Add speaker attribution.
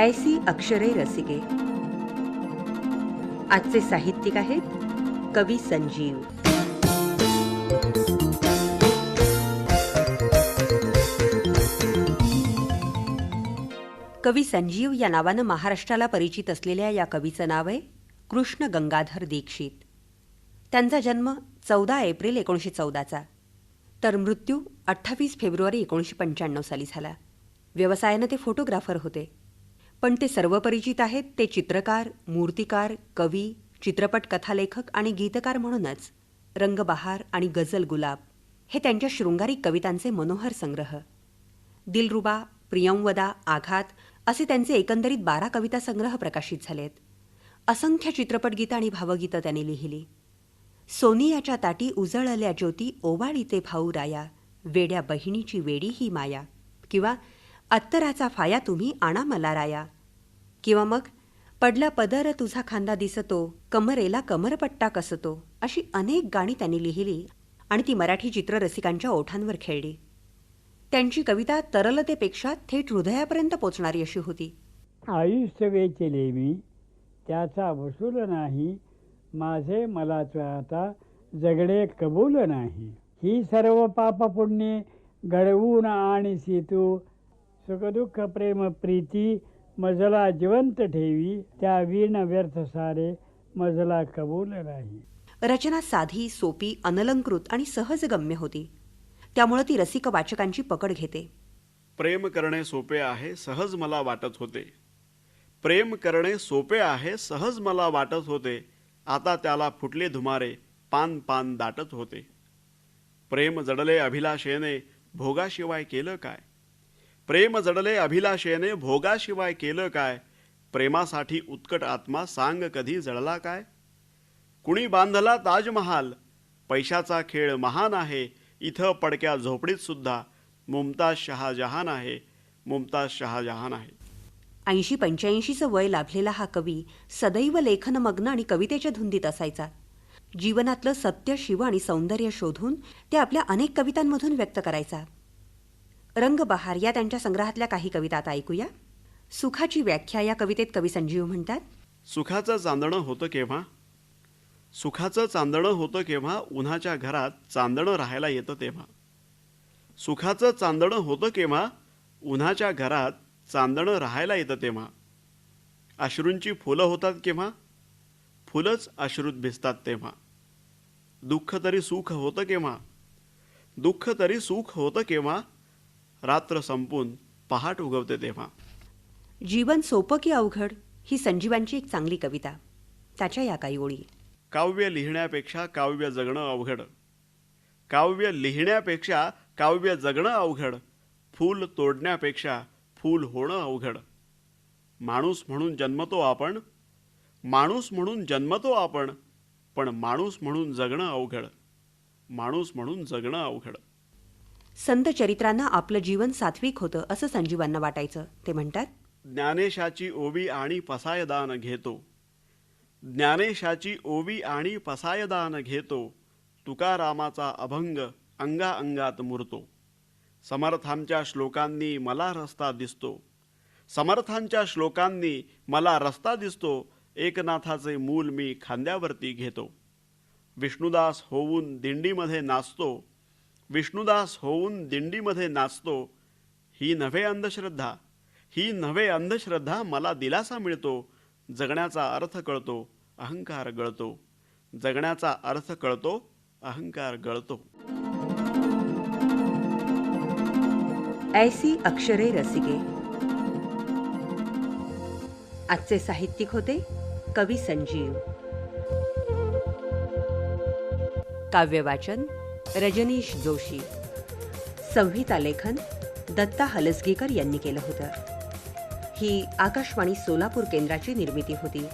Speaker 1: ऐसी अक्षरे रसिके। आजचे साहित्यिक आहेत कवी संजीव। कवी संजीव या नावानं महाराष्ट्राला परिचित असलेल्या या कवीचं नाव आहे कृष्ण गंगाधर दीक्षित. त्यांचा जन्म चौदा एप्रिल एकोणीसशे चौदाचा. तर मृत्यू अठ्ठावीस फेब्रुवारी एकोणीसशे पंच्याण्णव साली झाला. व्यवसायानं ते फोटोग्राफर होते. पण ते सर्व परिचित आहेत. ते चित्रकार मूर्तिकार कवी चित्रपट कथालेखक आणि गीतकार म्हणूनच. रंगबहार आणि गझल गुलाब. हे त्यांच्या शृंगारी कवितांचे मनोहर संग्रह. दिलरुबा प्रियंवदा आघात असे त्यांचे एकंदरीत बारा कविता संग्रह प्रकाशित झालेत. असंख्य चित्रपट गीतं आणि भावगीतं त्यांनी लिहिली. सोनियाच्या ताटी उजळल्या ज्योती ओवाळीते भाऊ राया वेड्या बहिणीची वेडी ही माया किंवा अत्तराचा फाया तुम्ही आणा मला राया. किंवा मग पडला पदर तुझा खांदा दिसतो कमरेला कमरपट्टा कसतो अशी अनेक गाणी त्यांनी लिहिली आणि ती मराठी चित्ररसिकांच्या ओठांवर खेळली. त्यांची कविता तरलतेपेक्षा थेट हृदयापर्यंत पोचणारी अशी होती.
Speaker 2: आयुष्य वेचले मी त्याचा वसूल नाही माझे मलाच आता जगडे कबूल नाही. ही सर्व पाप पुण्ये घडवून आणि सीतू सुखदुःख प्रेम प्रीती मजला जिवंत ठेवी त्या वीण व्यर्थ सारे मजला कबूल नाही
Speaker 1: रचना साधी सोपी अनलंकृत आणि सहजगम्य होती. त्यामुळे ती रसिक वाचकांची पकड घेते.
Speaker 3: प्रेम करणे सोपे आहे सहज मला वाटत होते. प्रेम करणे सोपे आहे सहज मला वाटत होते. आता त्याला फुटले धुमारे पान पान दाटत होते. प्रेम जडले अभिलाषेने भोगाशिवाय केलं काय? प्रेम जडले अभिलाषेने भोगाशिवाय केलं काय? प्रेमासाठी उत्कट आत्मा सांग कधी जळला काय? कुणी बांधला ताजमहाल? पैशाचा खेळ महान आहे. इथं पडक्या झोपडीत सुद्धा मुमताज शहाजहान आहे. मुमताज शहाजहान आहे.
Speaker 1: ऐंशी पंच्याऐंशीचं वय लाभलेला हा कवी सदैव लेखनमग्न आणि कवितेच्या धुंदीत असायचा. जीवनातलं सत्य शिव आणि सौंदर्य शोधून ते आपल्या अनेक कवितांमधून व्यक्त करायचा. रंगबहार या त्यांच्या संग्रहातल्या काही कविता आता ऐकूया. सुखाची व्याख्या या कवितेत कवी संजीव म्हणतात.
Speaker 3: सुखाचं चांदणं होतं केव्हा? सुखाचं चांदणं होतं केव्हा? उन्हाच्या घरात चांदणं राहायला येतं तेव्हा. सुखाचं चांदणं होतं केव्हा? उन्हाच्या घरात चांदणं राहायला येतं तेव्हा. अश्रूंची फुलं होतात केव्हा? फुलंच अश्रूत भिजतात तेव्हा. दुःख तरी सुख होतं केव्हा? दुःख तरी सुख होतं केव्हा? रात्र संपून पहाट उगवते तेव्हा.
Speaker 1: जीवन सोपं की अवघड ही संजीवांची एक चांगली कविता. त्याच्या या काही ओळी.
Speaker 3: काव्य लिहिण्यापेक्षा काव्य जगणं अवघड. काव्य लिहिण्यापेक्षा काव्य जगणं अवघड. फूल तोडण्यापेक्षा फूल होणं अवघड. माणूस म्हणून जन्मतो आपण माणूस म्हणून जन्मतो आपण पण माणूस म्हणून जगणं अवघड. माणूस म्हणून जगणं अवघड.
Speaker 1: संत चरित्रांना आपलं जीवन सात्विक होतं असं संजीवांना वाटायचं. ते म्हणतात
Speaker 3: ज्ञानेशाची ओवी आणि पसायदान घेतो. ज्ञानेशाची ओवी आणि पसायदान घेतो. तुकारामाचा अभंग अंगा अंगात मुरतो. समर्थांच्या श्लोकांनी मला रस्ता दिसतो. समर्थांच्या श्लोकांनी मला रस्ता दिसतो. एकनाथाचे मूल मी खांद्यावरती घेतो. विष्णुदास होऊन दिंडीमध्ये नाचतो. विष्णुदास होऊन दिंडीमध्ये नाचतो ही नव्हे अंधश्रद्धा ही नव्हे अंधश्रद्धा मला दिलासा मिळतो. जगण्याचा अर्थ कळतो अहंकार गळतो. जगण्याचा अर्थ कळतो अहंकार गळतो.
Speaker 1: ऐसी अक्षरे रसिके. आजचे साहित्यिक होते कवी संजीव. काव्यवाचन रजनीश जोशी. संहिता लेखन दत्ता हलसगीकर यांनी केलं होतं. ही आकाशवाणी सोलापूर केंद्राची निर्मिती होती.